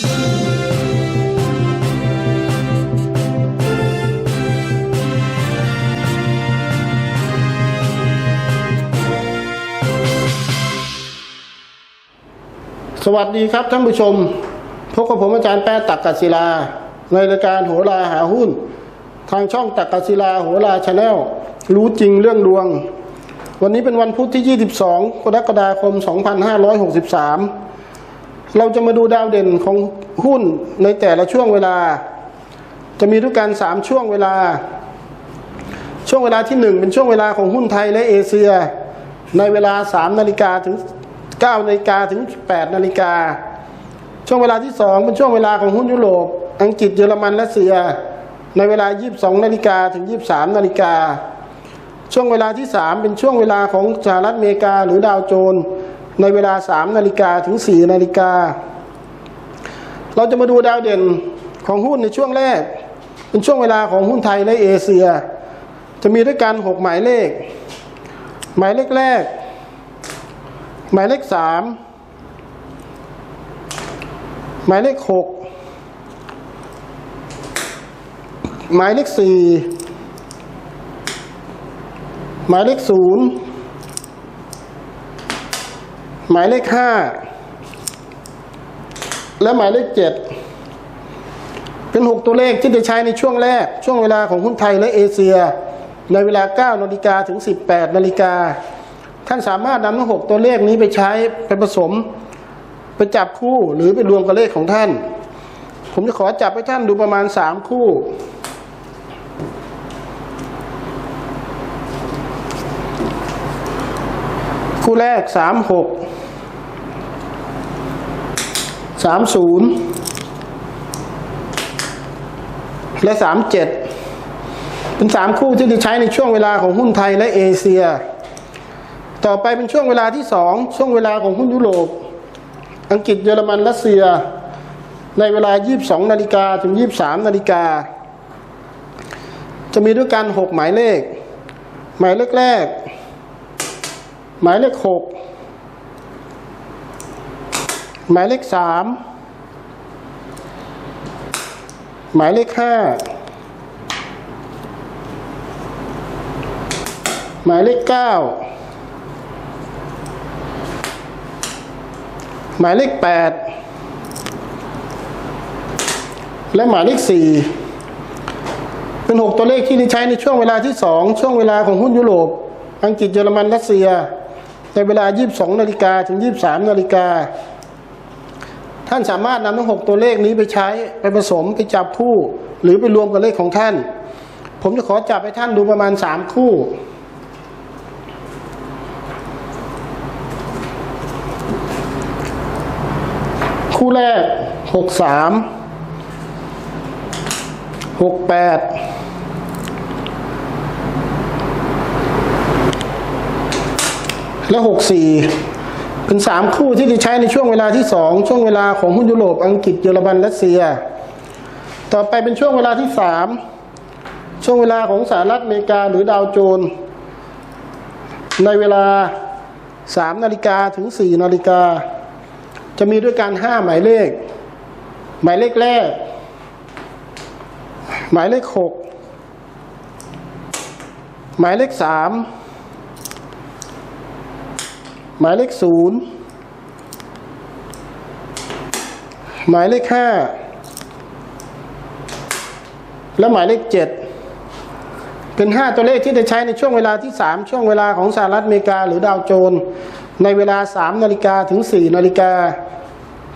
สวัสดีครับท่านผู้ชม พบกับผมอาจารย์แป๊ะตักกศิลา ในรายการโหราหาหุ้น ทางช่องตักกศิลาโหราชาแนลรู้จริงเรื่องดวง วันนี้เป็นวันพุธที่ 22 กรกฎาคม 2563 เราจะมาดูดาวเด่นของหุ้นในแต่ละช่วงเวลา จะมีด้วยกัน3ช่วงเวลา ช่วงเวลาที่1เป็นช่วงเวลาของหุ้นไทยและเอเชีย ในเวลา3นาฬิกาถึง9นาฬิกาถึง8นาฬิกาช่วงเวลาที่2เป็นช่วงเวลาของหุ้นยุโรป อังกฤษเยอรมันและเซีย ในเวลา 22นาฬิกาถึง 23นาฬิกาช่วงเวลาที่ 3 เป็นช่วงเวลาของสหรัฐอเมริกาหรือดาวโจน ในเวลา3นาฬิกาถึง4นาฬิกา เราจะมาดูดาวเด่นของหุ้นในช่วงแรก เป็นช่วงเวลาของหุ้นไทยและเอเชีย จะมีด้วยกัน6หมายเลข หมายเลขแรก หมายเลขสามหมายเลขหกหมายเลขสี่หมายเลขศูนย์ หมายเลขห้าและหมายเลขเจ็ดเป็นหกตัวเลขที่จะใช้ในช่วงแรก ช่วงเวลาของหุ้นไทยและเอเชีย ในเวลา 9นาฬิกาถึง 18นาฬิกาท่านสามารถนำทั้งหกตัวเลขนี้ไปใช้ไปผสม ไปจับคู่หรือไปรวมกับเลขของท่าน ผมจะขอจับให้ท่านดูประมาณสามคู่ คู่แรกสามหกสามศูนย์และสามเจ็ดเป็นสามคู่ที่จะใช้ในช่วงเวลาของหุ้นไทยและเอเชีย ต่อไปเป็นช่วงเวลาที่สองช่วงเวลาของหุ้นยุโรป อังกฤษเยอรมันรัสเซีย ในเวลา 22 นาฬิกาถึง 23 นาฬิกา จะมีด้วยกัน 6 หมายเลข หมายเลขแรก หมายเลข6หมายเลข3หมายเลข5หมายเลข9หมายเลข8และหมายเลข4เป็น6ตัวเลขที่ใช้ในช่วงเวลาที่2ช่วงเวลาของหุ้นยุโรป อังกฤษเยอรมันรัสเซีย ในเวลา 22 นาฬิกาถึง 23 นาฬิกา ท่านสามารถนำทั้ง 6 ตัวเลขนี้ไปใช้ไปผสมไปจับคู่ หรือไปรวมกับเลขของท่าน ผมจะขอจับให้ท่านดูประมาณ 3 คู่คู่แรก 6 3 6 8 และหกสี่เป็นสามคู่ที่จะใช้ในช่วงเวลาที่สองช่วงเวลาของหุ้นยุโรปอังกฤษเยอรมันรัสเซีย ต่อไปเป็นช่วงเวลาที่สามช่วงเวลาของสหรัฐอเมริกาหรือดาวโจน ในเวลาสามนาฬิกาถึงสี่นาฬิกา จะมีด้วยกันห้าหมายเลข หมายเลขแรก หมายเลขหกหมายเลขสาม หมายเลขศูนย์หมายเลขห้าและหมายเลขเจ็ดเป็นห้าตัวเลขที่จะใช้ในช่วงเวลาที่สามช่วงเวลาของสหรัฐอเมริกา หรือดาวโจนส์ในเวลาสามนาฬิกาถึงสี่นาฬิกา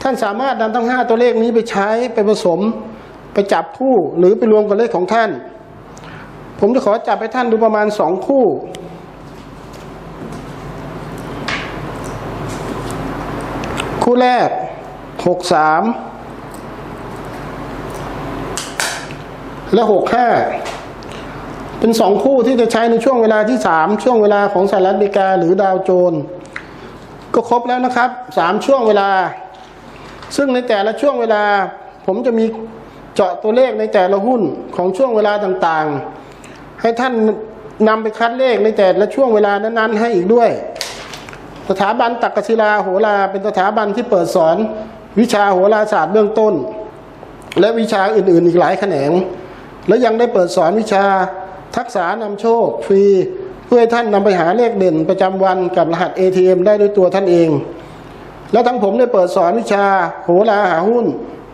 ท่านสามารถนำทั้งห้าตัวเลขนี้ไปใช้ไปผสมไปจับคู่หรือไปรวมกับเลขของท่าน ผมจะขอจับให้ท่านดูประมาณสองคู่ คู่แรกหกสามและหกห้าเป็นสองคู่ที่จะใช้ในช่วงเวลาที่สามช่วงเวลาของสหรัฐอเมริกาหรือดาวโจนส์ก็ครบแล้วนะครับสามช่วงเวลา ซึ่งในแต่ละช่วงเวลา ผมจะมีเจาะตัวเลขในแต่ละหุ้นของช่วงเวลาต่างๆ ให้ท่านนำไปคัดเลขในแต่ละช่วงเวลานั้นๆให้อีกด้วย สถาบันตักกศิลาโหราเป็นสถาบันที่เปิดสอนวิชาโหราศาสตร์เบื้องต้น และวิชาอื่น ๆ อีกหลายแขนง และยังได้เปิดสอนวิชาทักษะนำโชคฟรี เพื่อให้ท่านนำไปหาเลขเด่นประจำวันกับรหัส ATM ได้ด้วยตัวท่านเอง และทั้งผมได้เปิดสอนวิชาโหราหาหุ้น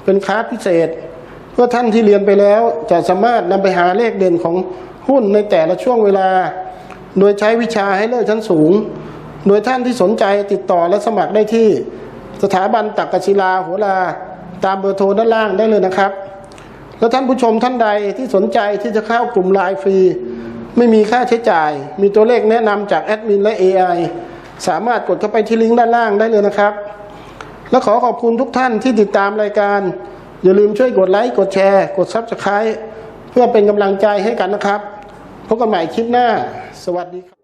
เป็นคลาสพิเศษ เพื่อท่านที่เรียนไปแล้วจะสามารถนำไปหาเลขเด่นของหุ้นในแต่ละช่วงเวลา โดยใช้วิชาให้เลิศชั้นสูง โดยท่านที่สนใจติดต่อและสมัครได้ที่สถาบันตักกศิลาโหราตามเบอร์โทรด้านล่างได้เลยนะครับ แล้วท่านผู้ชมท่านใดที่สนใจที่จะเข้ากลุ่มไลน์ฟรี ไม่มีค่าใช้จ่าย มีตัวเลขแนะนำจากแอดมินและ AI สามารถกดเข้าไปที่ลิงก์ด้านล่างได้เลยนะครับ และขอขอบคุณทุกท่านที่ติดตามรายการ อย่าลืมช่วยกดไลค์กดแชร์ กด Subscribe เพื่อเป็นกำลังใจให้กันนะครับพบกันใหม่คลิปหน้า สวัสดีครับ